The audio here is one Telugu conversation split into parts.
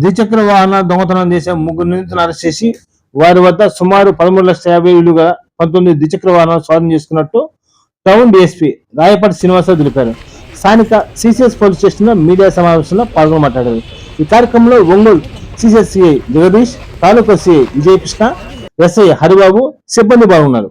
ద్విచక్ర వాహన దొంగతనం చేసే ముగ్గురు నిందితులను అరెస్ట్ చేసి వారి వద్ద సుమారు పదమూడు లక్షల యాభై విలువగా పంతొమ్మిది ద్విచక్ర వాహనాలు స్వాధీనం చేసుకున్నట్టు టౌన్ డిఎస్పీ రాయపాటి శ్రీనివాసరావు తెలిపారు. స్థానిక సిసిఎస్ పోలీస్ స్టేషన్లో మీడియా సమావేశంలో పాల్గొని మాట్లాడారు. ఈ కార్యక్రమంలో ఒంగోలు సిసిఎస్ సిఐ జగదీష్ తాలూకా సిఐ విజయకృష్ణ ఎస్ఐ హరిబాబు సిబ్బంది బాగున్నారు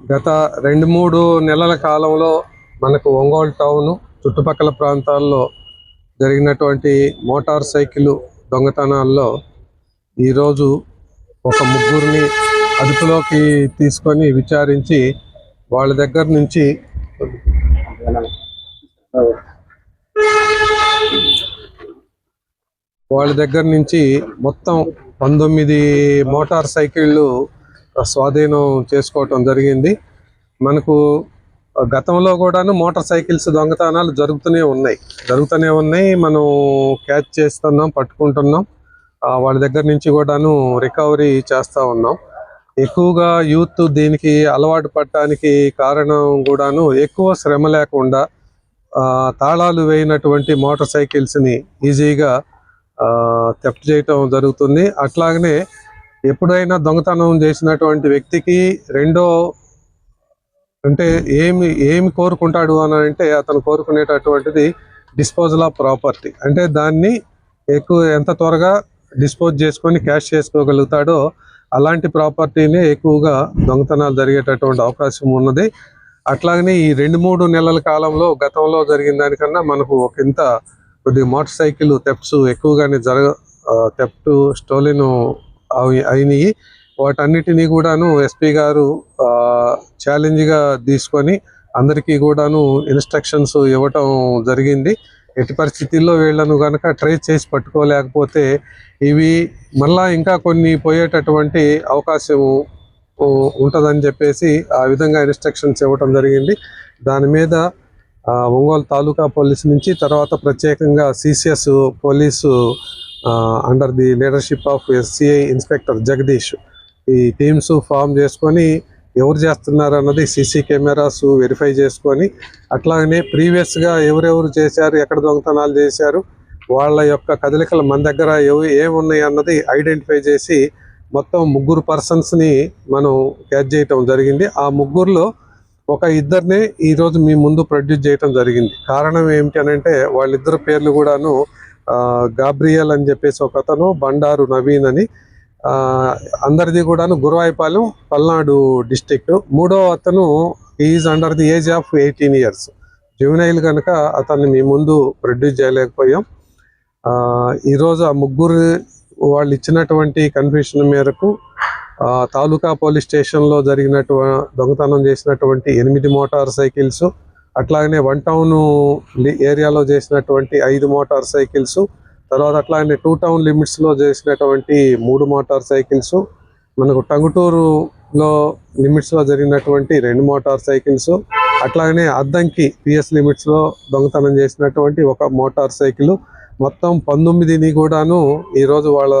గత రెండు మూడు నెలల కాలంలో మనకు ఒంగోలు టౌన్ చుట్టుపక్కల ప్రాంతాల్లో జరిగినటువంటి మోటార్ సైకిల్ దొంగతనాల్లో ఈరోజు ఒక ముగ్గురిని అదుపులోకి తీసుకొని విచారించి వాళ్ళ దగ్గర నుంచి వాళ్ళ దగ్గర నుంచి మొత్తం పంతొమ్మిది మోటార్ సైకిళ్ళు స్వాధీనం చేసుకోవటం జరిగింది. మనకు గతంలో కూడాను మోటార్ సైకిల్స్ దొంగతనాలు జరుగుతూనే ఉన్నాయి. జరుగుతూనే ఉన్నాయి. మనం క్యాచ్ చేస్తున్నాం పట్టుకుంటున్నాం. వాళ్ళ దగ్గర నుంచి కూడాను రికవరీ చేస్తూ ఉన్నాం. ఎక్కువగా యూత్ దీనికి అలవాటు పడటానికి కారణం కూడాను ఎక్కువ శ్రమ లేకుండా తాళాలు వేయినటువంటి మోటార్ సైకిల్స్ని ఈజీగా తెప్ట్ చేయటం జరుగుతుంది. అట్లాగనే ఎప్పుడైనా దొంగతనం చేసినటువంటి వ్యక్తికి రెండో అంటే ఏమి ఏమి కోరుకుంటాడు అని అంటే అతను కోరుకునేటటువంటిది డిస్పోజల్ ఆఫ్ ప్రాపర్టీ. అంటే దాన్ని ఎక్కువ ఎంత త్వరగా డిస్పోజ్ చేసుకొని క్యాష్ చేసుకోగలుగుతాడో అలాంటి ప్రాపర్టీనే ఎక్కువగా దొంగతనాలు జరిగేటటువంటి అవకాశం ఉన్నది. అట్లాగనే ఈ రెండు మూడు నెలల కాలంలో గతంలో జరిగిన దానికన్నా మనకు ఒక ఇంత కొద్ది మోటార్ సైకిల్ తెప్స్ ఎక్కువగానే జరగ తెప్టు స్టోలిను అవి అయినాయి. వాటన్నిటినీ కూడాను ఎస్పీ గారు ఛాలెంజ్గా తీసుకొని అందరికీ కూడాను ఇన్స్ట్రక్షన్స్ ఇవ్వటం జరిగింది. ఎట్టి పరిస్థితుల్లో వీళ్ళను కనుక ట్రేస్ చేసి పట్టుకోలేకపోతే ఇవి మళ్ళా ఇంకా కొన్ని పోయేటటువంటి అవకాశం ఉంటుందని చెప్పేసి ఆ విధంగా ఇన్స్ట్రక్షన్స్ ఇవ్వటం జరిగింది. దాని మీద ఒంగోలు తాలూకా పోలీస్ నుంచి తర్వాత ప్రత్యేకంగా CCS police under the leadership of SCI inspector Jagadish ఈ టీమ్స్ ఫామ్ చేసుకొని ఎవరు చేస్తున్నారు అన్నది సీసీ కెమెరాస్ వెరిఫై చేసుకొని అట్లాగనే ప్రీవియస్గా ఎవరెవరు చేశారు ఎక్కడ దొంగతనాలు చేశారు వాళ్ళ యొక్క కదలికలు మన దగ్గర ఏవి ఏమున్నాయి అన్నది ఐడెంటిఫై చేసి మొత్తం ముగ్గురు పర్సన్స్ని మనం క్యాచ్ చేయటం జరిగింది. ఆ ముగ్గురులో ఒక ఇద్దరిని ఈరోజు మీ ముందు ప్రొడ్యూస్ చేయటం జరిగింది. కారణం ఏమిటి అని అంటే వాళ్ళిద్దరు పేర్లు కూడాను గాబ్రియల్ అని చెప్పేసి ఒక అతను బండారు నవీన్ అని. అందరిది కూడాను గురువాయిపాలెం పల్నాడు డిస్టిక్ట్ మూడో అతను is under the age of eighteen years juvenile కనుక అతన్ని మీ ముందు ప్రొడ్యూస్ చేయలేకపోయాం. ఈరోజు ఆ ముగ్గురు వాళ్ళు ఇచ్చినటువంటి కన్ఫ్యూషన్ మేరకు తాలూకా పోలీస్ స్టేషన్లో జరిగినటువంటి దొంగతనం చేసినటువంటి ఎనిమిది మోటార్ సైకిల్స్ అట్లాగనే వన్ టౌన్ ఏరియాలో చేసినటువంటి ఐదు మోటార్ సైకిల్స్ తర్వాత అట్లాగనే టూ టౌన్ లిమిట్స్లో చేసినటువంటి మూడు మోటార్ సైకిల్స్ మనకు టంగుటూరులో లిమిట్స్లో జరిగినటువంటి రెండు మోటార్ సైకిల్స్ అట్లాగనే అద్దంకి పిఎస్ లిమిట్స్లో దొంగతనం చేసినటువంటి ఒక మోటార్ సైకిల్. మొత్తం పంతొమ్మిదిని కూడాను ఈరోజు వాళ్ళ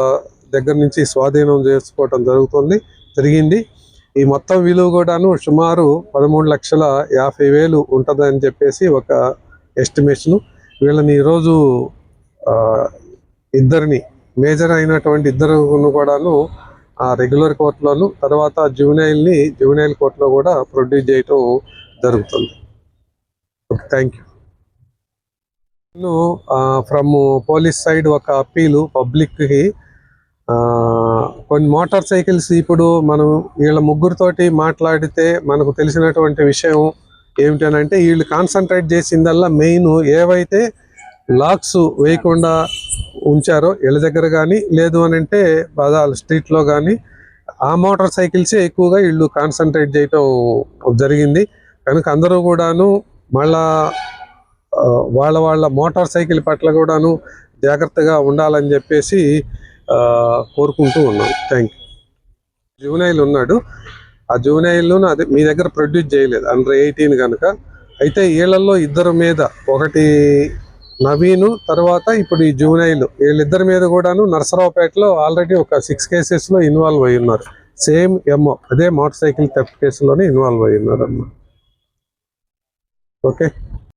దగ్గర నుంచి స్వాధీనం చేసుకోవటం జరుగుతుంది జరిగింది. ఈ మొత్తం విలువ కూడాను సుమారు పదమూడు లక్షల యాభై వేలు ఉంటుందని చెప్పేసి ఒక ఎస్టిమేషన్. వీళ్ళని ఈరోజు ఇద్దరిని మేజర్ అయినటువంటి ఇద్దరును కూడాను ఆ రెగ్యులర్ కోర్టులోను తర్వాత జూనైల్ని జూనైల్ కోర్టులో కూడా ప్రొడ్యూస్ చేయటం జరుగుతుంది. Okay thank you. From police side ఒక అప్పీలు పబ్లిక్కి కొన్ని మోటార్ సైకిల్స్ ఇప్పుడు మనం వీళ్ళ ముగ్గురితోటి మాట్లాడితే మనకు తెలిసినటువంటి విషయం ఏమిటనంటే వీళ్ళు కాన్సన్ట్రేట్ చేసిందల్లా మెయిన్ ఏవైతే లాక్స్ వేయకుండా ఉంచారో వీళ్ళ దగ్గర కానీ లేదు అని అంటే బజార్ స్ట్రీట్లో కానీ ఆ మోటార్ సైకిల్సే ఎక్కువగా వీళ్ళు కాన్సన్ట్రేట్ చేయటం జరిగింది. కనుక అందరూ కూడాను మళ్ళా వాళ్ళ వాళ్ళ మోటార్ సైకిల్ పట్ల కూడాను జాగ్రత్తగా ఉండాలని చెప్పేసి కోరుకుంటూ ఉన్నాం. థ్యాంక్ యూ జూనైల్ ఉన్నాడు. ఆ జూనైల్ అదే మీ దగ్గర ప్రొడ్యూస్ చేయలేదు. అండర్ ఎయిటీన్ కనుక. అయితే వీళ్ళల్లో ఇద్దరు మీద ఒకటి నవీను తర్వాత ఇప్పుడు ఈ జూనైల్ వీళ్ళిద్దరి మీద కూడాను నర్సరావుపేటలో ఆల్రెడీ ఒక సిక్స్ కేసెస్లో ఇన్వాల్వ్ అయి ఉన్నారు. సేమ్ ఎంఓ అదే మోటార్ సైకిల్ థెఫ్ట్ కేసులోనే ఇన్వాల్వ్ అయి ఉన్నారు ఓకే